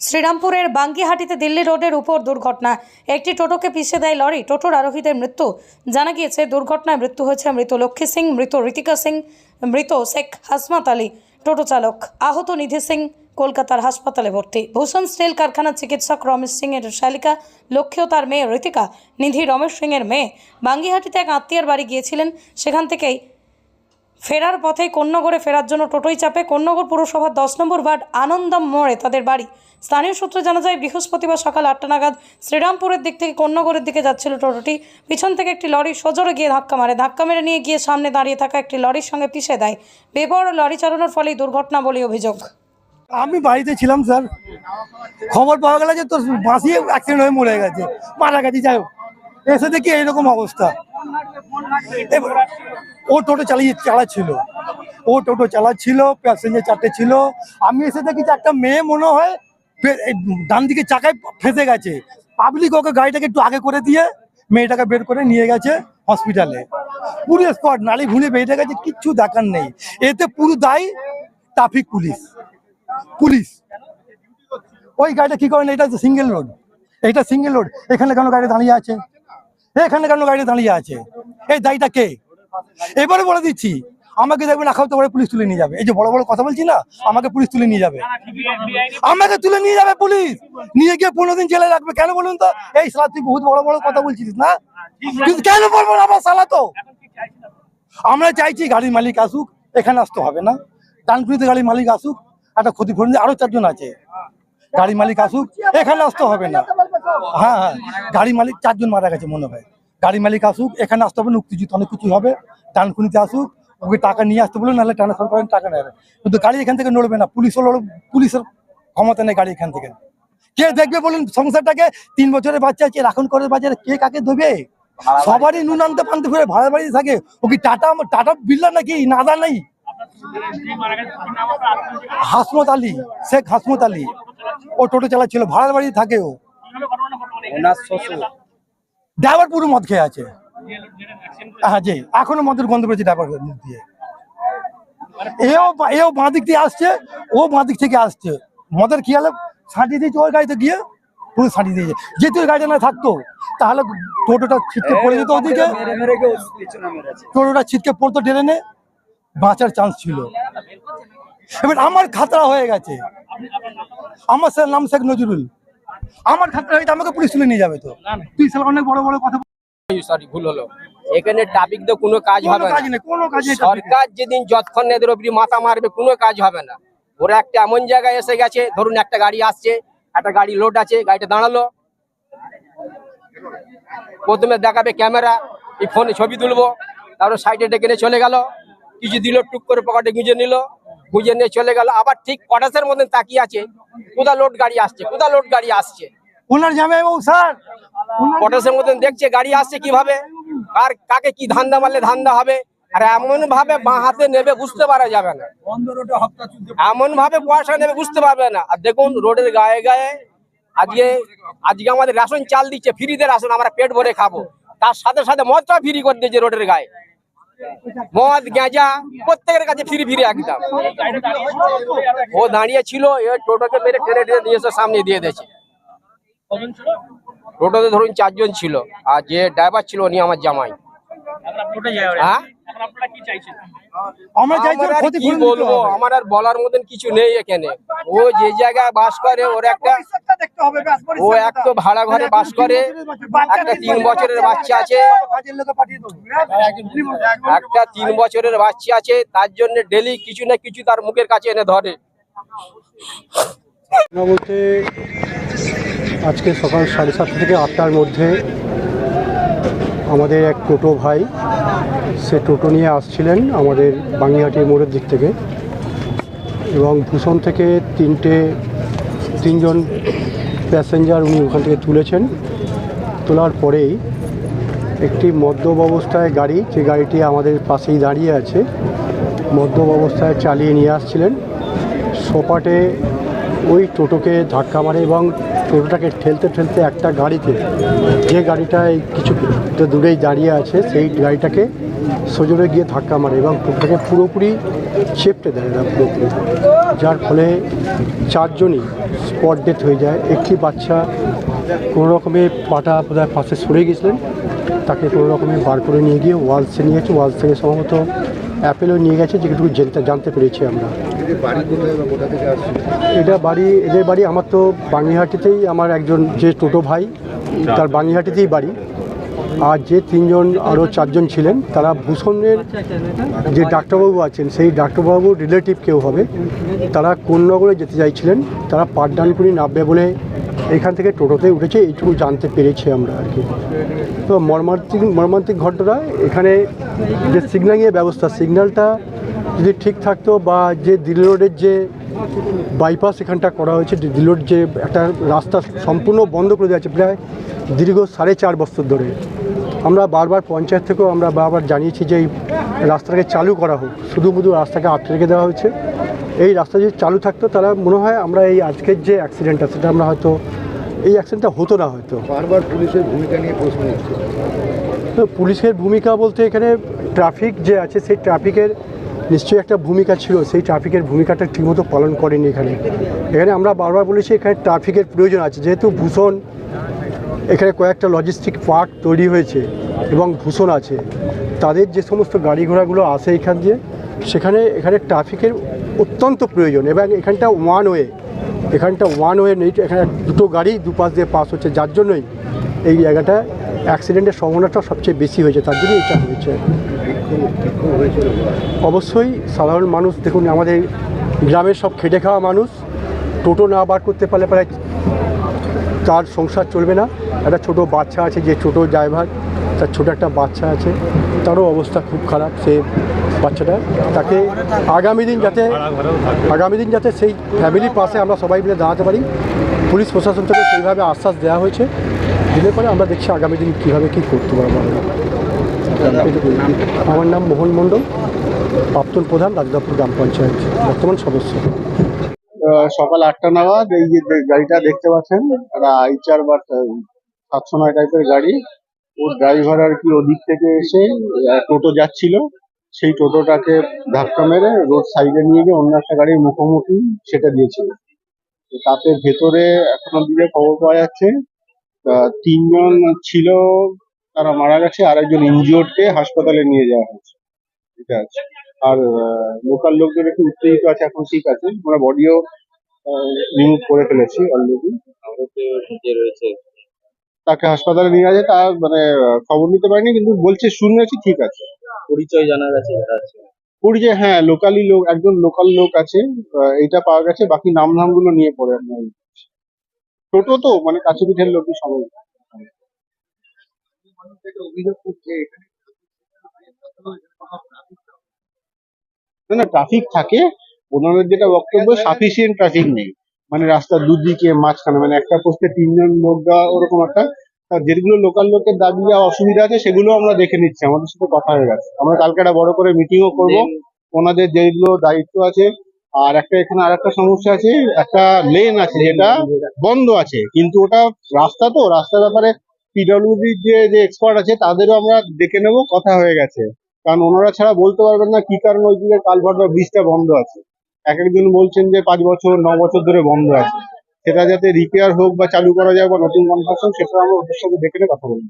শ্রীরামপুরের বাঙ্গিহাটিতে দিল্লি রোডের উপর দুর্ঘটনা। একটি টোটোকে পিষে দেয় লরি। টোটোর আরোহীদের মৃত্যু। জানা গিয়েছে, দুর্ঘটনায় মৃত্যু হয়েছে মৃত লক্ষ্মী সিং, মৃত ঋতিকা সিং, মৃত শেখ হাসমাত আলী। টোটো চালক আহত নিধি সিং কলকাতার হাসপাতালে ভর্তি। ভূষণ স্টিল কারখানার চিকিৎসক রমেশ সিং এর শালিকা, লক্ষ্মী তার মেয়ে ঋতিকা, নিধি রমেশ সিং এর মেয়ে। বাঙ্গিহাটিতে এক আত্মীয়ের বাড়ি গিয়েছিলেন। সেখান থেকেই ফেরার পথে কন্যগড়ে ফেরার জন্য টোটোই চাপে কন্যগড় পুরসভার দশ নম্বর ওয়ার্ড আনন্দম মোড়ে তাদের বাড়ি। স্থানীয় সূত্রে জানা যায়, বৃহস্পতিবার সকাল আটটা নাগাদ শ্রীরামপুরের দিক থেকে কন্যগড়ের দিকে যাচ্ছিল টোটোটি। পিছন থেকে একটি লরি সজোরে গিয়ে ধাক্কা মারে। ধাক্কা মেরে নিয়ে গিয়ে সামনে দাঁড়িয়ে থাকা একটি লরির সঙ্গে পিষে দেয়। বেপর লরি চালানোর ফলেই দুর্ঘটনা বলে অভিযোগ। আমি বাড়িতে ছিলাম, স্যার। খবর পাওয়া গেল যে তোর বাঁশি অ্যাক্সিডেন্ট হয়ে মরে গেছে। মারা গেছে, যাই হোক। এসে দেখি এইরকম অবস্থা। ও টোটো চালিয়ে চালাচ্ছিল। ও টোটো চালাচ্ছিল প্যাসেঞ্জার চারটে ছিল। আমি এসে দেখি যে একটা মেয়ে মনে হয় ডান দিকে চাকায় ফেঁসে গেছে। পাবলিক ওকে গাড়িটাকে একটু আগে করে দিয়ে মেয়েটাকে বের করে নিয়ে গেছে হসপিটালে পুরো স্পট নালি ভুঁড়ে বেরিয়ে গেছে, কিচ্ছু দেখার নেই। এতে পুরো দায়ী ট্রাফিক পুলিশ। পুলিশ। ওই গাড়িটা কি করেন? এটা সিঙ্গেল রোড এটা সিঙ্গেল রোড এখানে কেন গাড়ি দাঁড়িয়ে আছে? এখানে কেন গাড়ি দাঁড়িয়ে আছে? এই দায়ীটা কে? এবারে বলে দিচ্ছি, আমাকে দেখবেন আখাও তো পরে পুলিশ তুলে নিয়ে যাবে। এই যে বড় বড় কথা বলছি না, আমাকে পুলিশ তুলে নিয়ে যাবে। আমাকে তুলে নিয়ে যাবে পুলিশ। নিয়ে গিয়ে পনেরো দিন জেলে রাখবে। কেন বলুন তো? এই সালা তুই বহুত বড় বড় কথা বলছিস না? কেন বলব না আমার সালা তো? আমরা চাইছি গাড়ির মালিক আসুক, এখানে আসতে হবে না। ডানকুড়িতে গাড়ির মালিক আসুক, একটা ক্ষতিপূরণ আরও চারজন আছে। গাড়ি মালিক আসুক, এখানে আসতে হবে না। হ্যাঁ হ্যাঁ গাড়ি মালিক চারজন মারা গেছে মনে হয়। গাড়ি মালিক আসুক এখানে আসতে হবে উত্তেজিত অনেক কিছু হবে ডানকুনিতে আসুক ওকে টাকা নিয়ে আসতে বলুন নাহলে ট্রান্সফার করেন টাকা নেবে কিন্তু গাড়ি এখান থেকে নড়বে না পুলিশও লড়বে পুলিশের ক্ষমতা নেই গাড়ি এখান থেকে। কে দেখবে বলুন সংসারটাকে তিন বছরের বাচ্চা আছে এখন করে বাজারে কে কাকে দেবে? সবারই নুন আনতে পানতে ফিরে ভাড়া বাড়ি থাকে। ও কি টাটা টাটা বিল্লার নাকি? নাদা নেই। হাসমত আলী শেখ হাসমত আলী। ও টোটো চালাচ্ছিল ভাড়ার বাড়ি থাকে ও। ড্রাইভার পুরো মদ খেয়ে আছে। হ্যাঁ জি। এখনও মদের গন্ধ পেয়েছে ড্রাইভার মুখ দিয়ে। এও এও বাঁ দিক দিয়ে আসছে, ও বাঁ দিক থেকে আসছে। মদের খেয়ালে ছাঁটিয়ে দিয়েছে ওই গাড়িতে গিয়ে, পুরো ছাঁটিয়ে দিয়েছে। যেহেতু গাড়িটা না থাকতো, তাহলে টোটোটা ছিটকে পড়ে যেত ওদিকে। টোটোটা ছিটকে পড়তো ট্রেনে। বাঁচার চান্স ছিল। এবার আমার খাতরা হয়ে গেছে। আমার স্যার নাম শেখ নজরুল। আমার খাতরা হয়তো আমাকে পুলিশ তুলে নিয়ে যাবে তো। তুই স্যার অনেক বড় বড় কথা সরি ভুল হলো। এখানে ট্রাফিক তো কোনো কাজ হবে না। সরকার যেদিন যতক্ষণ এদের মাথা মারবে কোনো কাজ হবে না। ওরা একটা এমন জায়গায় এসে গেছে ধরুন একটা গাড়ি আসছে একটা গাড়ি লোড আছে গাড়িটা দাঁড়াল। প্রথমে দেখাবে ক্যামেরা এই ফোনে ছবি তুলবো তারপর সাইডে ডেকে চলে গেল। কিছু দিল টুক করে পকেটে গুঁজে নিল। গুঁজে নিয়ে চলে গেল। আবার ঠিক কটাসের মধ্যে তাকিয়ে আছে কোথা লোড গাড়ি আসছে কোথা লোড গাড়ি আসছে? ওনার স্যার। পটাশের মতন দেখছে গাড়ি আসছে কীভাবে কার কাকে কি ধান্দা মারলে ধান্দা হবে আর এমন ভাবে বাঁ হাতে নেবে বুঝতে পারা যাবে না। এমন ভাবে পয়সা নেবে বুঝতে পারবে না। আর দেখুন রোডের গায়ে গায়ে আজকে আজকে আমাদের রেশন চাল দিচ্ছে ফ্রিতে রেশন আমরা পেট ভরে খাব। তার সাথে সাথে মদটা ফ্রি করে দিয়েছে রোডের গায়ে। মদ গেঁজা প্রত্যেকের কাছে ফ্রি ফিরে একদম। ও দাঁড়িয়ে ছিল এ টোটোকে মেরে টেনে টেনে নিয়ে এসে সামনে দিয়ে দিয়েছে। টোটোতে ধরুন চারজন ছিল আর যে ড্রাইভার ছিল উনি আমার জামাই। হ্যাঁ? কি বলব? আমার আর বলার মতন কিছু নেই এখানে। ও যে জায়গায় বাস করে ওর একটা ও এক তো ভাড়া ঘরে বাস করে একটা তিন বছরের বাচ্চা আছে। একটা তিন বছরের বাচ্চা আছে তার জন্য ডেলি কিছু না কিছু তার মুখের কাছে এনে ধরে। বলতে আজকে সকাল সাড়ে সাতটা থেকে আটটার মধ্যে আমাদের এক টোটো ভাই সে টোটো নিয়ে আসছিলেন আমাদের বাঙিহাটির মোড়ের দিক থেকে এবং ভূষণ থেকে তিনটে তিনজন প্যাসেঞ্জার উনি ওখান থেকে তুলেছেন। তোলার পরেই একটি মদ্যপ অবস্থায় গাড়ি, যে গাড়িটি আমাদের পাশেই দাঁড়িয়ে আছে, মদ্যপ অবস্থায় চালিয়ে নিয়ে আসছিলেন। সোপাটে ওই টোটোকে ধাক্কা মারে এবং টোটোটাকে ঠেলতে ঠেলতে একটা গাড়িতে, যে গাড়িটায় কিছু দূরেই দাঁড়িয়ে আছে, সেই গাড়িটাকে সজোরে গিয়ে ধাক্কা মারে এবং টোটোটাকে পুরোপুরি চেপটে দেয় এরা পুরোপুরি যার ফলে চারজনই স্পট ডেথ হয়ে যায়। একটি বাচ্চা কোনো রকমে পাটা বোধহয় পাশে সরে গেছিলেন। তাকে কোনো রকমে বার করে নিয়ে গিয়ে ওয়ালসে নিয়ে গেছে। ওয়ালস থেকে সম্ভবত অ্যাপেলও নিয়ে গেছে, যেটুকু জানতে পেরেছি আমরা। এটা বাড়ি এদের বাড়ি আমার তো বাঙিহাটিতেই আমার একজন যে টোটো ভাই, তার বাঙিহাটিতেই বাড়ি। আর যে তিনজন আরও চারজন ছিলেন, তারা ভূষণের যে ডাক্তারবাবু আছেন, সেই ডাক্তারবাবুর রিলেটিভ কেউ হবে। তারা কোন নগরে যেতে চাইছিলেন, তারা পাঠদানপুরি নামবে বলে এখান থেকে টোটোতে উঠেছে, এইটুকু জানতে পেরেছি আমরা আর কি। তো মর্মান্তিক মর্মান্তিক ঘটনা, এখানে যে সিগন্যালিংয়ের ব্যবস্থা সিগন্যালটা যদি ঠিক থাকতো বা যে দিল্লি রোডের যে বাইপাস এখানটা করা হয়েছে, দিল্লি রোড যে একটা রাস্তা সম্পূর্ণ বন্ধ করে দেওয়া আছে, প্রায় দীর্ঘ সাড়ে চার বছর ধরে। আমরা বারবার পঞ্চায়েত থেকেও আমরা বারবার জানিয়েছি যে এই রাস্তাটাকে চালু করা হোক। শুধু শুধু রাস্তাকে আটকে রেখে দেওয়া হয়েছে। এই রাস্তা যদি চালু থাকতো তাহলে মনে হয় আমরা এই আজকের যে অ্যাক্সিডেন্টটা সেটা আমরা হয়তো এই অ্যাক্সিডেন্টটা হতো না হয়তো। বারবার পুলিশের ভূমিকা নিয়ে প্রশ্ন তো পুলিশের ভূমিকা বলতে এখানে ট্রাফিক যে আছে সেই ট্রাফিকের নিশ্চয়ই একটা ভূমিকা ছিল। সেই ট্রাফিকের ভূমিকাটা ঠিকমতো পালন করেনি এখানে। এখানে আমরা বারবার বলেছি এখানে ট্রাফিকের প্রয়োজন আছে। যেহেতু ভূষণ এখানে কয়েকটা লজিস্টিক পার্ক তৈরি হয়েছে এবং ভূষণ আছে। তাদের যে সমস্ত গাড়ি ঘোড়াগুলো আসে এখান দিয়ে, সেখানে এখানে ট্রাফিকের অত্যন্ত প্রয়োজন এবং এখানটা ওয়ান ওয়ে এখানটা ওয়ান ওয়ে নেই, এখানে দুটো গাড়ি দুপাশ দিয়ে পাস হচ্ছে, যার জন্যই এই জায়গাটা অ্যাক্সিডেন্টের সম্ভাবনাটা সবচেয়ে বেশি হয়েছে, তার জন্য এটা হয়েছে। অবশ্যই সাধারণ মানুষ, দেখুন আমাদের গ্রামের সব খেটে খাওয়া মানুষ, টোটো না বার করতে পারলে প্রায় তার সংসার চলবে না। একটা ছোট বাচ্চা আছে, যে ছোট ড্রাইভার, তার ছোট একটা বাচ্চা আছে, তারও অবস্থা খুব খারাপ সে বাচ্চাটা। তাকে আগামী দিন যাতে, আগামী দিন যাতে সেই ফ্যামিলির পাশে আমরা সবাই মিলে দাঁড়াতে পারি, পুলিশ প্রশাসন থেকে সেইভাবে আশ্বাস দেওয়া হয়েছে। দিলে পরে আমরা দেখছি আগামী দিন কীভাবে কী করতে পারব আমরা। আমার নাম মোহন মণ্ডল, প্রাক্তন প্রধান, রাজদাপুর গ্রাম পঞ্চায়েত, বর্তমান সদস্য। সকাল আটটা নাগাদ এই যে গাড়িটা দেখতে পাচ্ছেন, একটা আইচার বা সাতশো নয় টাইপের গাড়ি। ওর ড্রাইভার আর কি ওদিক থেকে এসে টোটো যাচ্ছিল। সেই টোটোটাকে ধাক্কা মেরে রোড সাইডে নিয়ে গিয়ে অন্য একটা গাড়ির মুখোমুখি সেটা দিয়েছিল। তাতে ভেতরে এখনও দিকে খবর পাওয়া যাচ্ছে তিনজন ছিল, তারা মারা গেছে আর একজন ইনজিওর্ডকে হাসপাতালে নিয়ে যাওয়া হয়েছে। ঠিক আছে। আর লোকাল লোকজন একটু উত্তেজিত আছে, এখন ঠিক আছে। আমরা বডিও রিমুভ করে ফেলেছি অলরেডি তাকে হাসপাতালে নিয়ে গেছে তার মানে খবর নিতে পারিনি কিন্তু বলছে শুনেছি ঠিক আছে। পরিচয় জানা গেছে পরিচয় হ্যাঁ লোকালি লোক একজন লোকাল লোক আছে এইটা পাওয়া গেছে বাকি নাম ধামগুলো নিয়ে পড়ে আপনার টোটো তো মানে কাছে পিঠের লোকই সবাই। না ট্রাফিক থাকে ওনাদের যেটা বক্তব্য সাফিসিয়েন্ট ট্রাফিক নেই। মানে রাস্তার দুদিকে মাঝখানে মানে একটা পোস্টে তিনজন লোক দেওয়া ওরকম একটা যেগুলো লোকাল লোকের দাবি অসুবিধা আছে সেগুলো আমরা দেখে নিচ্ছি। আমাদের সাথে কথা হয়ে গেছে। আমরা কালকে একটা বড় করে মিটিংও করব। ওনাদের যেগুলো দায়িত্ব আছে আর একটা এখানে আর একটা সমস্যা আছে একটা লেন আছে যেটা বন্ধ আছে। কিন্তু ওটা রাস্তা তো রাস্তার ব্যাপারে পিডব্লিউডি যে যে এক্সপার্ট আছে তাদেরও আমরা দেখে নেব কথা হয়ে গেছে। কারণ ওনারা ছাড়া বলতে পারবেন না কি কারণে ওই দিকের কালভার্ট বা ব্রিজটা বন্ধ আছে। এক একজন বলছেন যে পাঁচ বছর, ন বছর ধরে বন্ধ আছে। সেটা যাতে রিপেয়ার হোক বা চালু করা যায় বা নতুন কনস্ট্রাকশন সেটা আমরা ওদের সঙ্গে দেখে কথা বলব।